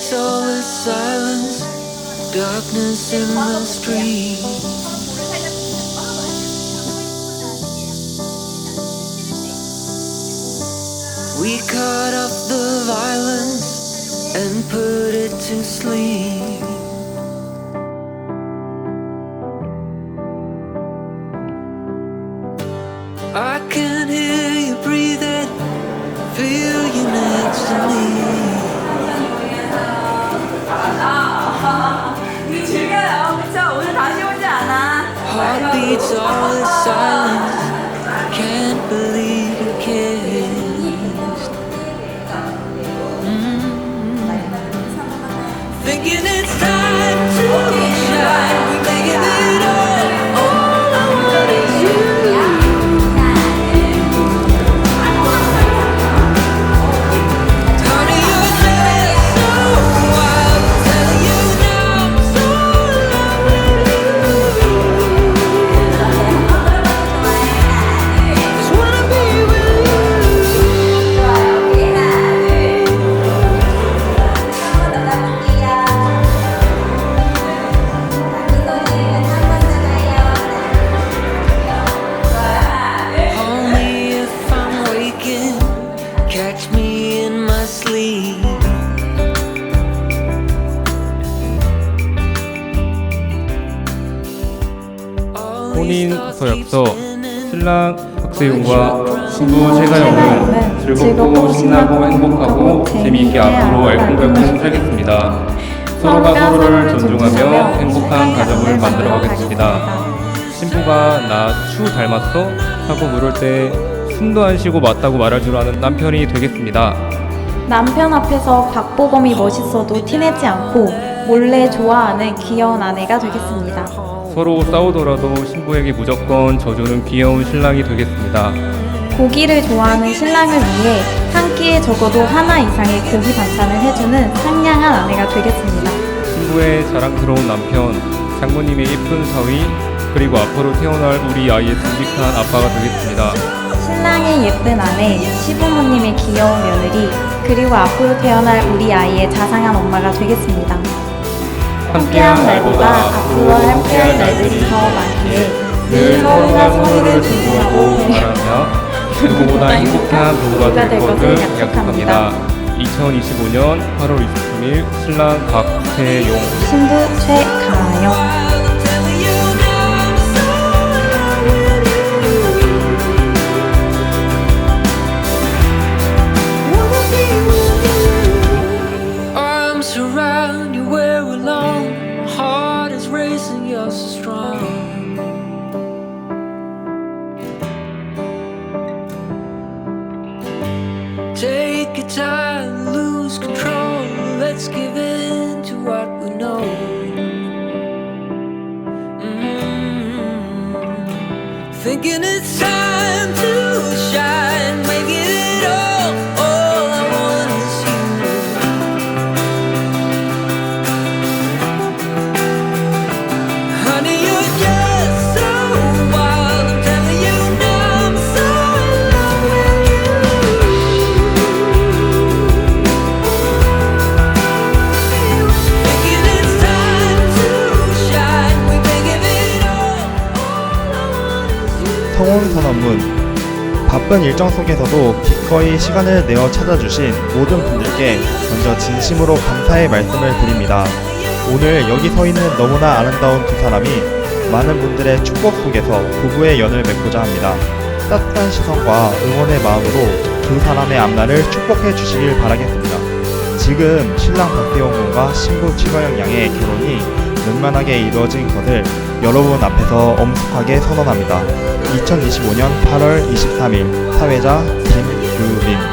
silence, darkness in the street. We cut off the violence and put it to sleep. Heartbeats all in silence. 혼인 서약서 신랑 박세용과 신부 최가영은 즐겁고 신나고 행복하고 재미있게 앞으로 알콩달콩 살겠습니다. 서로가 서로를 존중하며 행복한 가정을 만들어 가겠습니다. 신부가 나 추 닮았어? 하고 물을 때 숨도 안 쉬고 맞다고 말할 줄 아는 남편이 되겠습니다. 남편 앞에서 박보검이 멋있어도 티내지 않고 몰래 좋아하는 귀여운 아내가 되겠습니다. 서로 싸우더라도 신부에게 무조건 져주는 귀여운 신랑이 되겠습니다. 고기를 좋아하는 신랑을 위해 한 끼에 적어도 하나 이상의 고기 반찬을 해주는 상냥한 아내가 되겠습니다. 신부의 자랑스러운 남편, 장모님의 예쁜 사위, 그리고 앞으로 태어날 우리 아이의 듬직한 아빠가 되겠습니다. 신랑의 예쁜 아내, 시부모님의 귀여운 며느리, 그리고 앞으로 태어날 우리 아이의 자상한 엄마가 되겠습니다. 함께한 날보다 앞으로 함께할 날들이 더 많기에 늘 서로가 서로를 존중하고 바라며 누구보다 행복한 부부가 될 것을 약속합니다. 2025년 8월 23일 신랑 박태용. 신부 최가영 so strong. Take your time, lose control. Let's give in to what we know. Mm. Thinking it's time to 선언문 바쁜 일정 속에서도 기꺼이 시간을 내어 찾아주신 모든 분들께 먼저 진심으로 감사의 말씀을 드립니다. 오늘 여기 서 있는 너무나 아름다운 두 사람이 많은 분들의 축복 속에서 부부의 연을 맺고자 합니다. 따뜻한 시선과 응원의 마음으로 두 사람의 앞날을 축복해 주시길 바라겠습니다. 지금 신랑 박태용 군과 신부 최가영 양의 결혼이 능만하게 이루어진 것을 여러분 앞에서 엄숙하게 선언합니다. 2025년 8월 23일 사회자 김유림